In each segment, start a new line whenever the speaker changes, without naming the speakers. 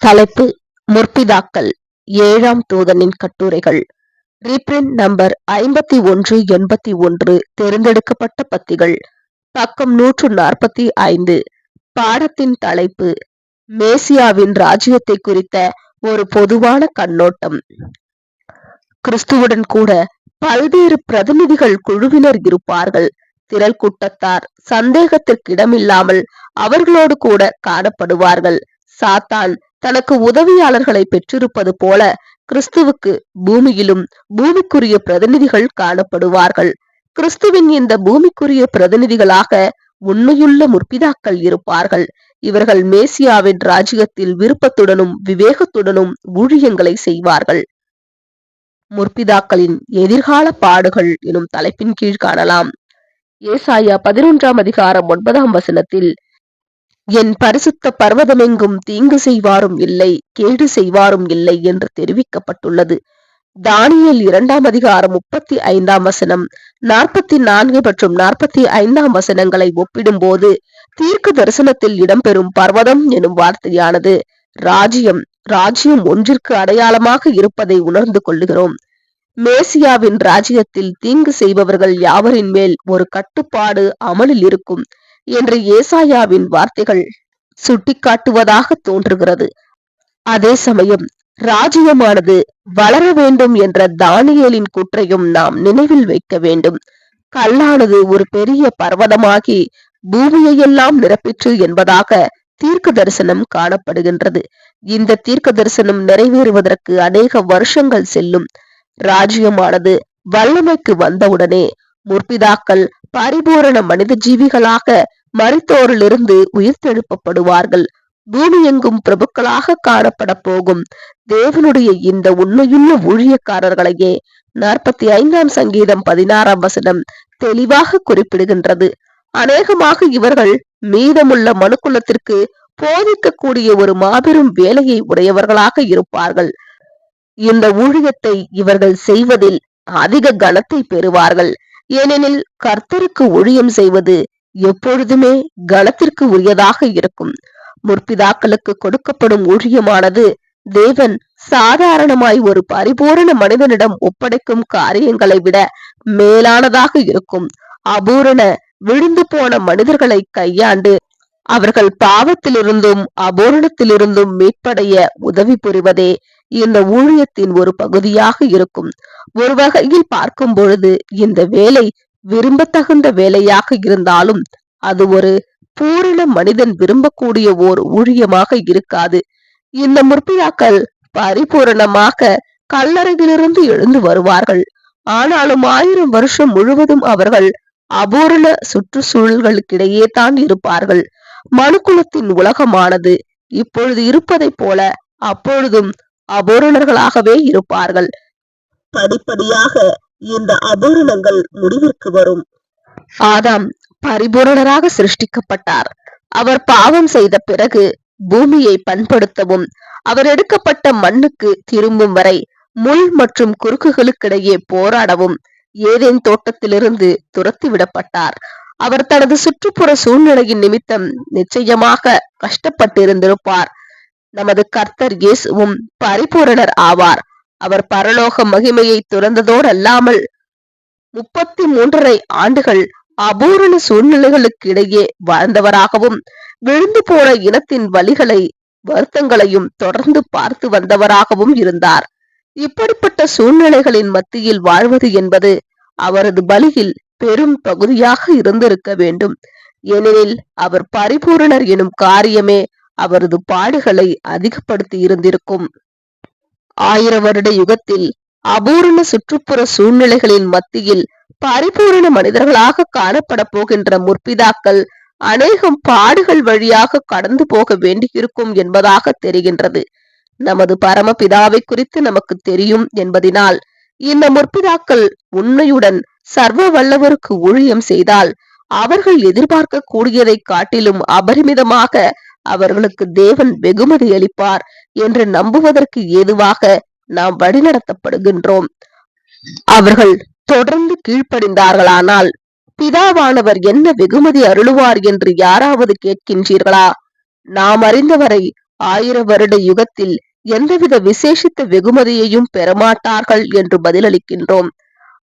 தலைப்பு முற்பிதாக்கள் ஏழாம் தூதனின் கட்டுரைகள். ரீப்ரிண்ட் நம்பர் ஐம்பத்தி ஒன்று எண்பத்தி ஒன்று தேர்ந்தெடுக்கப்பட்ட பத்திகள். பக்கம் நூற்று நாற்பத்தி ஐந்து. பாடத்தின் தலைப்பு மேசியாவின் ராஜ்யத்தை குறித்த ஒரு பொதுவான கண்ணோட்டம். கிறிஸ்துவுடன் கூட பல்வேறு பிரதிநிதிகள் குழுவினர் இருப்பார்கள். திரள் கூட்டத்தார் சந்தேகத்திற்கு இடமில்லாமல் அவர்களோடு கூட காணப்படுவார்கள். சாத்தான் தனக்கு உதவியாளர்களை பெற்றிருப்பது போல கிறிஸ்துவுக்கு பூமியிலும் பூமிக்குரிய பிரதிநிதிகள் காணப்படுவார்கள். கிறிஸ்துவின் இந்த பூமிக்குரிய பிரதிநிதிகளாக உண்மையுள்ள முற்பிதாக்கள் இருப்பார்கள். இவர்கள் மேசியாவின் ராஜ்யத்தில் விருப்பத்துடனும் விவேகத்துடனும் ஊழியங்களை செய்வார்கள். முற்பிதாக்களின் எதிர்கால பாடுகள் எனும் தலைப்பின் கீழ் காணலாம். ஏசாயா பதினொன்றாம் அதிகாரம் ஒன்பதாம் வசனத்தில் என் பரிசுத்த பர்வதமெங்கும் தீங்கு செய்வாரும் இல்லை கேடு செய்வாரும் இல்லை என்று தெரிவிக்கப்பட்டுள்ளது. தானியல் இரண்டாம் அதிகாரம் முப்பத்தி ஐந்தாம் வசனம் நாற்பத்தி நான்கு மற்றும் நாற்பத்தி ஐந்தாம் வசனங்களை ஒப்பிடும்போது தீர்க்க தரிசனத்தில் இடம்பெறும் பர்வதம் எனும் வார்த்தையானது ராஜ்யம் ராஜ்யம் ஒன்றிற்கு அடையாளமாக இருப்பதை உணர்ந்து கொள்ளுகிறோம். மேசியாவின் ராஜ்யத்தில் தீங்கு செய்பவர்கள் யாவரின் மேல் ஒரு கட்டுப்பாடு அமலில் இருக்கும். என்று ஏசாயாவின் வார்த்தைகள் சுட்டிக்காட்டுவதாக தோன்றுகிறது. அதே சமயம் ராஜ்யமானது வளர வேண்டும் என்ற தானியலின் குற்றையும் நாம் நினைவில் வைக்க வேண்டும். கல்லானது ஒரு பெரிய பர்வதமாகி பூமியையெல்லாம் நிரப்பிற்று என்பதாக தீர்க்க தரிசனம் காணப்படுகின்றது. இந்த தீர்க்க தரிசனம் நிறைவேறுவதற்கு அநேக வருஷங்கள் செல்லும். ராஜ்யமானது வல்லமைக்கு வந்தவுடனே முற்பிதாக்கள் பரிபூரண மனித ஜீவிகளாக மருத்தோரிலிருந்து உயிர்த்தெழுப்பப்படுவார்கள். பூமி எங்கும் பிரபுக்களாக காணப்பட போகும். தேவனுடைய இந்த உண்மையுள்ள ஊழியக்காரர்களையே நாற்பத்தி ஐந்தாம் சங்கீதம் பதினாறாம் வசனம் தெளிவாக குறிப்பிடுகின்றது. அநேகமாக இவர்கள் மீதமுள்ள மனுக்குலத்திற்கு போதிக்கக்கூடிய ஒரு மாபெரும் வேலையை உடையவர்களாக இருப்பார்கள். இந்த ஊழியத்தை இவர்கள் செய்வதில் அதிக கனத்தை பெறுவார்கள். ஏனெனில் கர்த்தருக்கு ஊழியம் செய்வது எப்பொழுதுமே கலத்திற்கு உரியதாக இருக்கும். முற்பிதாக்களுக்கு கொடுக்கப்படும் ஊழியமானது தேவன் சாதாரணமாய் ஒரு பரிபூரண மனிதனிடம் ஒப்படைக்கும் காரியங்களை விட மேலானதாக இருக்கும். அபூரண விழுந்து போன மனிதர்களை கையாண்டு அவர்கள் பாவத்திலிருந்தும் அபூரணத்திலிருந்தும் மீட்படைய உதவி புரிவதே இந்த ஊழியத்தின் ஒரு பகுதியாக இருக்கும். ஒரு வகையில் பார்க்கும் பொழுது இந்த வேலை விரும்பத்தகுந்த வேலையாக இருந்தாலும் அது ஒரு பூரண மனிதன் விரும்பக்கூடிய ஓர் ஊழியமாக இருக்காது. இந்த முற்பியாக்கள் பரிபூரணமாக கல்லறையிலிருந்து எழுந்து வருவார்கள். ஆனாலும் ஆயிரம் வருஷம் முழுவதும் அவர்கள் அபூரண சுற்றுச்சூழல்களுக்கிடையே தான் இருப்பார்கள். மனுக்குலத்தின் உலகமானது இப்பொழுது இருப்பதைப் போல அப்பொழுதும் அபூரணர்களாகவே இருப்பார்கள். படிப்படியாக இந்த அபூரணங்கள் முடிவிற்கு வரும். ஆதாம் பரிபூரணராக சிருஷ்டிக்கப்பட்டார். அவர் பாவம் செய்த பிறகு பூமியை பண்படுத்தவும் அவர் எடுக்கப்பட்ட மண்ணுக்கு திரும்பும் வரை முள் மற்றும் குறுக்குகளுக்கிடையே போராடவும் ஏதேன் தோட்டத்திலிருந்து துரத்தி விடப்பட்டார் அவர் தனது சுற்றுப்புற சூழ்நிலையின் நிமித்தம் நிச்சயமாக கஷ்டப்பட்டிருந்திருப்பார். நமது கர்த்தர் இயேசுவும் பரிபூரணர் ஆவார். அவர் பரலோக மகிமையை துறந்ததோடு அல்லாமல் முப்பத்தி மூன்றரை ஆண்டுகள் அபூரண சூழ்நிலைகளுக்கு இடையே வாழ்ந்தவராகவும் விழுந்து போன இனத்தின் வழிகளை வருத்தங்களையும் தொடர்ந்து பார்த்து வந்தவராகவும் இருந்தார். இப்படிப்பட்ட சூழ்நிலைகளின் மத்தியில் வாழ்வது என்பது அவரது பலியில் பெரும் பகுதியாக இருந்திருக்க வேண்டும். ஏனெனில் அவர் பரிபூரணர் எனும் காரியமே அவரது பாடுகளை அதிகப்படுத்தி இருந்திருக்கும். ஆயிர வருட யுகத்தில் அபூரண சுற்றுப்புற சூழ்நிலைகளின் மத்தியில் பரிபூரண மனிதர்களாக காணப்பட போகின்ற முற்பிதாக்கள் அநேகம் பாடுகள் வழியாக கடந்து போக வேண்டியிருக்கும் என்பதாக தெரிகின்றது. நமது பரமபிதாவை குறித்து நமக்கு தெரியும் என்பதினால் இந்த முற்பிதாக்கள் உண்மையுடன் சர்வ வல்லவருக்கு ஊழியம் செய்தால் அவர்கள் எதிர்பார்க்க கூடியதை காட்டிலும் அபரிமிதமாக அவர்களுக்கு தேவன் வெகுமதி அளிப்பார் என்று நம்புவதற்கு ஏதுவாக நாம் வழிநடத்தப்படுகின்றோம். அவர்கள் தொடர்ந்து கீழ்ப்படிந்தார்களானால் பிதாவானவர் என்ன வெகுமதி அருளுவார் என்று யாராவது கேட்கின்றீர்களா? நாம் அறிந்தவரை ஆயிர வருட யுகத்தில் எந்தவித விசேஷித்த வெகுமதியையும் பெறமாட்டார்கள் என்று பதிலளிக்கின்றோம்.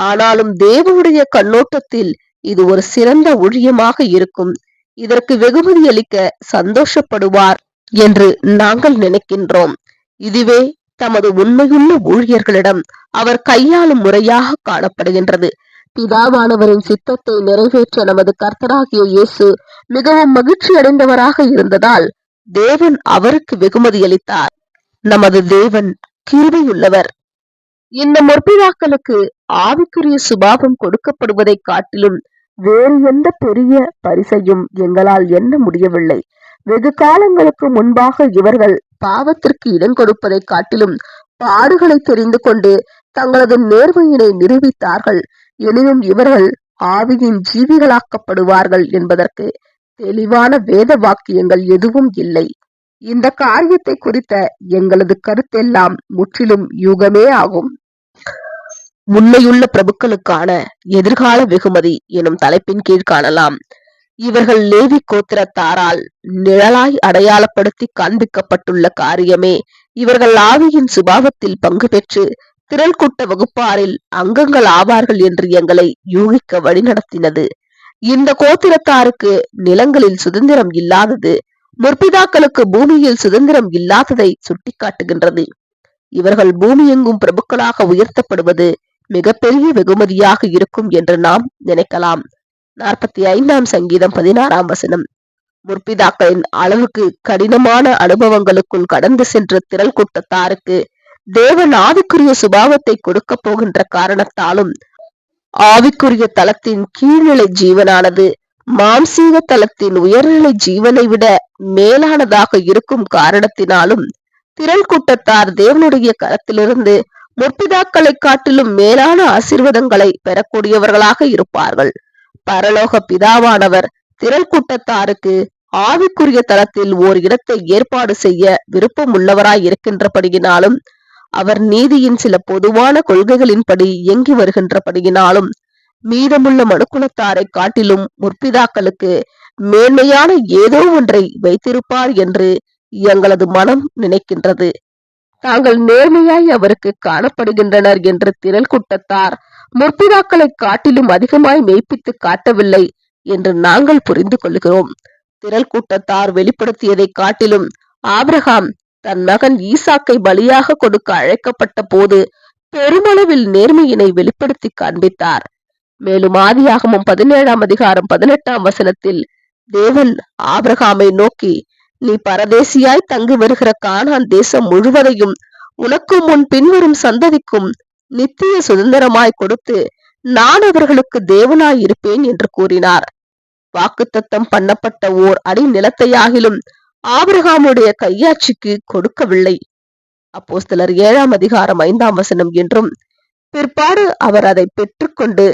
ஆனாலும் தேவனுடைய கண்ணோட்டத்தில் இது ஒரு சிறந்த ஊழியமாக இருக்கும். இதற்கு வெகுமதி அளிக்க சந்தோஷப்படுவார் என்று நாங்கள் நினைக்கின்றோம். இதுவே தமது உண்மையுள்ள ஊழியர்களிடம் அவர் கையாளும் முறையாக காணப்படுகின்றது. பிதாவானவரின் சித்தத்தை நிறைவேற்ற நமது கர்த்தராகிய இயேசு மிகவும் மகிழ்ச்சி அடைந்தவராக இருந்ததால் தேவன் அவருக்கு வெகுமதி அளித்தார். நமது தேவன் கிருபையுள்ளவர். இந்த முற்பிதாக்களுக்கு ஆவிக்குரிய சுபாவம் கொடுக்கப்படுவதை காட்டிலும் வேறு எந்த பெரிய பரிசையும் எங்களால் எண்ண முடியவில்லை. வெகு காலங்களுக்கு முன்பாக இவர்கள் பாவத்திற்கு இடம் கொடுப்பதை காட்டிலும் பாடுகளை தெரிந்து கொண்டு தங்களது நேர்மையினை நிரூபித்தார்கள். எனினும் இவர்கள் ஆவியின் ஜீவிகளாக்கப்படுவார்கள் என்பதற்கு தெளிவான வேத வாக்கியங்கள் எதுவும் இல்லை. இந்த காரியத்தை குறித்த எங்களது கருத்தெல்லாம் முற்றிலும் யுகமே ஆகும். முன்னையுள்ள பிரபுக்களுக்கான எதிர்கால வெகுமதி எனும் தலைப்பின் கீழ் காணலாம். இவர்கள் லேவி கோத்திரத்தாரால் நிழலாய் அடையாளப்படுத்தி காண்பிக்கப்பட்டுள்ள காரியமே. இவர்கள் ஆவியின் சுபாவத்தில் பங்கு பெற்று திரள் கூட்ட வகுப்பாரில் அங்கங்கள் ஆவார்கள் என்று எங்களை யூகிக்க வழிநடத்தினது இந்த கோத்திரத்தாருக்கு நிலங்களில் சுதந்திரம் இல்லாதது முற்பிதாக்களுக்கு பூமியில் சுதந்திரம் இல்லாததை சுட்டிக்காட்டுகின்றது. இவர்கள் பூமி எங்கும் பிரபுக்களாக உயர்த்தப்படுவது மிகப்பெரிய வெகுமதியாக இருக்கும் என்று நாம் நினைக்கலாம். நாற்பத்தி ஐந்தாம் சங்கீதம் பதினாறாம் வசனம். முற்பிதாக்களின் அளவுக்கு கடினமான அனுபவங்களுக்குள் கடந்து சென்ற திரள் கூட்டத்தாருக்கு தேவன் ஆவிக்குரிய சுபாவத்தை கொடுக்க போகின்ற காரணத்தாலும் ஆவிக்குரிய தளத்தின் கீழ்நிலை ஜீவனானது மாம்சீக தளத்தின் உயர்நிலை ஜீவனை விட மேலானதாக இருக்கும் காரணத்தினாலும் திரள் கூட்டத்தார் தேவனுடைய கரத்திலிருந்து முற்பிதாக்களை காட்டிலும் மேலான ஆசீர்வாதங்களை பெறக்கூடியவர்களாக இருப்பார்கள். பரலோக பிதாவானவர் திரள் கூட்டத்தாருக்கு ஆவிக்குரிய தளத்தில் ஓர் இடத்தை ஏற்பாடு செய்ய விருப்பம் உள்ளவராய் இருக்கின்றபடியினாலும் அவர் நீதியின் சில பொதுவான கொள்கைகளின்படி இயங்கி வருகின்றபடியினாலும் மீதமுள்ள மனுக்குலத்தாரை காட்டிலும் முற்பிதாக்களுக்கு மேன்மையான ஏதோ ஒன்றை வைத்திருப்பார் என்று எங்களது மனம் நினைக்கின்றது. தாங்கள் நேர்மையாய் அவருக்கு காணப்படுகின்றனர் என்று திரள் கூட்டத்தார். முற்பிதாக்களை காட்டிலும் அதிகமாய் மெய்ப்பித்து காட்டவில்லை என்று நாங்கள் புரிந்து கொள்கிறோம். திரள் கூட்டத்தார் வெளிப்படுத்தியதை காட்டிலும் ஆப்ரஹாம் தன் மகன் ஈசாக்கை பலியாக கொடுக்க அழைக்கப்பட்ட போது பெருமளவில் நேர்மையினை வெளிப்படுத்தி காண்பித்தார். மேலும் ஆதியாகமும் பதினேழாம் அதிகாரம் பதினெட்டாம் வசனத்தில் தேவன் ஆபிரகாமை நோக்கி நீ பரதேசியாய் தங்கி வருகிற கானான் தேசம் முழுவதையும் உனக்கும் உன் பின்வரும் சந்ததிக்கும் நித்திய சுதந்திரமாய் கொடுத்து நான் அவர்களுக்கு தேவனாய் இருப்பேன் என்று கூறினார். வாக்குத்தத்தம் பண்ணப்பட்ட ஓர் அடி நிலத்தையாகிலும் ஆபிரகாமுடைய கையாட்சிக்கு கொடுக்கவில்லை. அப்போ சிலர் ஏழாம் அதிகாரம் ஐந்தாம் வசனம் என்றும் பிற்பாடு அவர் அதை பெற்றுக்கொண்டு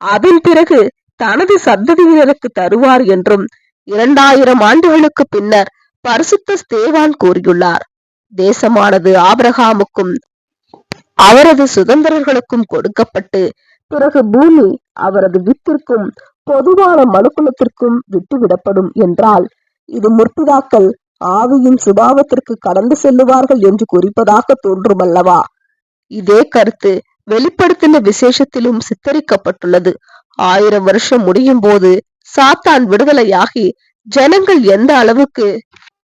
அதன் பிறகு தனது சந்ததியினருக்கு தருவார் என்றும் இரண்டாயிரம் ஆண்டுகளுக்கு பின்னர் பரிசுத்த ஸ்தேவான் கூறியுள்ளார். தேசமானது ஆபிரகாமுக்கும் அவரது சுதந்திரர்களுக்கும் கொடுக்கப்பட்டு பிறகு பூமி அவரது வித்திற்கும் பொதுவான மனுக்குலத்திற்கும் விட்டுவிடப்படும் என்றால் இது முற்பிதாக்கள் ஆவியின் சுபாவத்திற்கு கடந்து செல்லுவார்கள் என்று குறிப்பதாக தோன்றும் அல்லவா இதே கருத்து வெளிப்படுத்தின விசேஷத்திலும் சித்தரிக்கப்பட்டுள்ளது. ஆயிரம் வருஷம் முடியும் போது சாத்தான் விடுதலையாகி ஜனங்கள் எந்த அளவுக்கு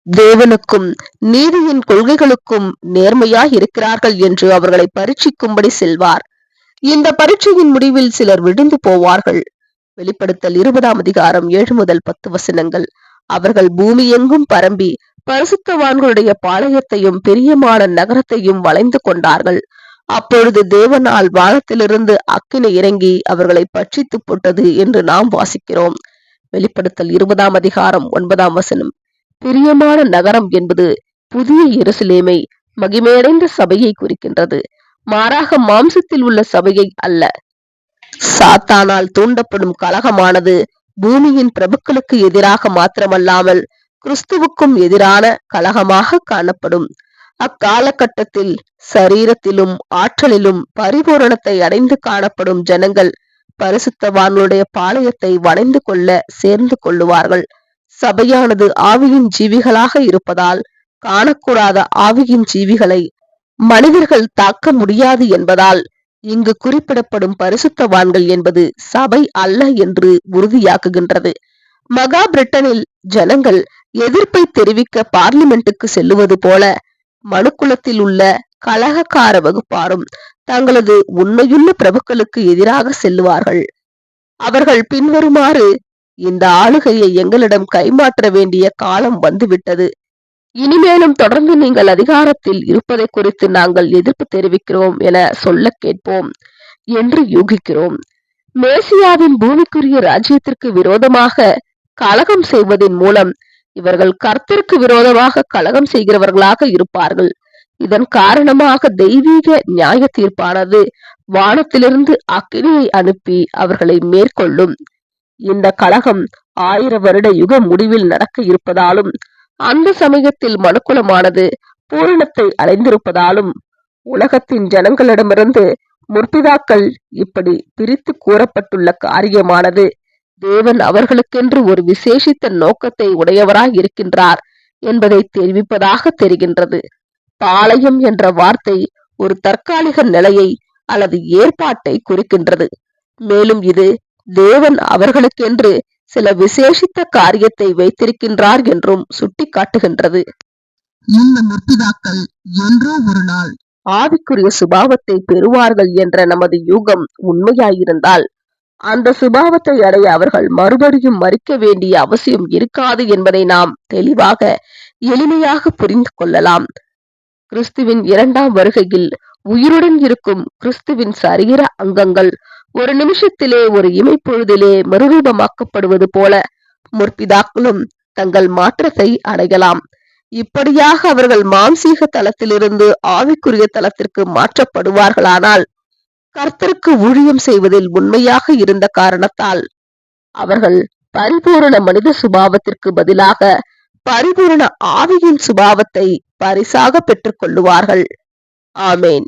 தேவனுக்கும் நீதியின் கொள்கைகளுக்கும் நேர்மையாய் இருக்கிறார்கள் என்று அவர்களை பரீட்சிக்கும்படி செல்வார். இந்த பரீட்சையின் முடிவில் சிலர் விழுந்து போவார்கள். வெளிப்படுத்தல் இருபதாம் அதிகாரம் ஏழு முதல் பத்து வசனங்கள். அவர்கள் பூமி எங்கும் பரம்பி பரிசுத்தவான்களுடைய பாளையத்தையும் பெரியமான நகரத்தையும் வளைந்து கொண்டார்கள். அப்பொழுது தேவனால் வானத்திலிருந்து அக்கினி இறங்கி அவர்களை பட்சித்து போட்டது என்று நாம் வாசிக்கிறோம். வெளிப்படுத்தல் இருபதாம் அதிகாரம் ஒன்பதாம் வசனம். பிரியமான நகரம் என்பது புதிய எருசலேமை மகிமையடைந்த சபையை குறிக்கின்றது. மாறாக மாம்சத்தில் உள்ள சபையை அல்ல. சாத்தானால் தூண்டப்படும் கலகமானது பூமியின் பிரபுக்களுக்கு எதிராக மாத்திரமல்லாமல் கிறிஸ்துவுக்கும் எதிரான கலகமாக காணப்படும். அக்காலகட்டத்தில் சரீரத்திலும் ஆற்றலிலும் பரிபூரணத்தை அடைந்து காணப்படும் ஜனங்கள் பரிசுத்தவான்களுடைய பாளையத்தை வளைந்து கொள்ள சேர்ந்து கொள்ளுவார்கள். சபையானது ஆவியின் ஜீவிகளாக இருப்பதால் காணக்கூடாத ஆவியின் ஜீவிகளை மனிதர்கள் தாக்க முடியாது என்பதால் இங்கு குறிப்பிடப்படும் பரிசுத்தவான்கள் என்பது சபை அல்ல என்று உறுதியாக்குகின்றது. மகா பிரிட்டனில் ஜனங்கள் எதிர்ப்பை தெரிவிக்க பார்லிமெண்ட்டுக்கு செல்லுவது போல மனுக்குலத்தில் உள்ள கலகக்கார வகுப்பாரும் தங்களது உண்மையுள்ள பிரபுக்களுக்கு எதிராக செல்லுவார்கள். அவர்கள் பின்வருமாறு இந்த ஆளுகையை எங்களிடம் கைமாற்ற வேண்டிய காலம் வந்துவிட்டது. இனிமேலும் தொடர்ந்து நீங்கள் அதிகாரத்தில் இருப்பதை குறித்து நாங்கள் எதிர்ப்பு தெரிவிக்கிறோம் என சொல்ல கேட்போம் என்று யூகிக்கிறோம். மேசியாவின் பூமிக்குரிய ராஜ்யத்திற்கு விரோதமாக கலகம் செய்வதன் மூலம் இவர்கள் கர்த்தருக்கு விரோதமாக கலகம் செய்கிறவர்களாக இருப்பார்கள். இதன் காரணமாக தெய்வீக நியாய தீர்ப்பானது வானத்திலிருந்து அக்கினியை அனுப்பி அவர்களை மேற்கொள்ளும். இந்த கலகம் ஆயிர வருட யுக முடிவில் நடக்க இருப்பதாலும் அந்த சமயத்தில் மனுக்குலமானது பூரணத்தை அடைந்திருப்பதாலும் உலகத்தின் ஜனங்களிடமிருந்து முற்பிதாக்கள் இப்படி பிரித்து கூறப்பட்டுள்ள காரியமானது தேவன் அவர்களுக்கென்று ஒரு விசேஷித்த நோக்கத்தை உடையவராய் இருக்கின்றார் என்பதை தெரிவிப்பதாக தெரிகின்றது. பாளையம் என்ற வார்த்தை ஒரு தற்காலிக நிலையை அல்லது ஏற்பாட்டை குறிக்கின்றது. மேலும் இது தேவன் அவர்களுக்கென்று சில விசேஷித்த காரியத்தை வைத்திருக்கின்றார் என்றும் சுட்டிக்காட்டுகின்றது. இந்த முற்பிதாக்கள் என்றோ ஒரு நாள் ஆவிக்குரிய சுபாவத்தை பெறுவார்கள் என்ற நமது யூகம் உண்மையாயிருந்தால் அந்த சுபாவத்தை அடைய அவர்கள் மறுபடியும் மறிக்க வேண்டிய அவசியம் இருக்காது என்பதை நாம் தெளிவாக எளிமையாக புரிந்து கொள்ளலாம். கிறிஸ்துவின் இரண்டாம் வருகையில் உயிருடன் இருக்கும் கிறிஸ்துவின் சரீர அங்கங்கள் ஒரு நிமிஷத்திலே ஒரு இமைப்பொழுதிலே மறுரூபமாக்கப்படுவது போல முற்பிதாக்களும் தங்கள் மாற்றத்தை அடையலாம். இப்படியாக அவர்கள் மாம்சீக தளத்திலிருந்து ஆவிக்குரிய தளத்திற்கு மாற்றப்படுவார்களானால் கர்த்தருக்கு ஊழியம் செய்வதில் உண்மையாக இருந்த காரணத்தால் அவர்கள் பரிபூரண மனித சுபாவத்திற்கு பதிலாக பரிபூரண ஆவியின் சுபாவத்தை பரிசாக பெற்றுக் கொள்ளுவார்கள் ஆமேன்.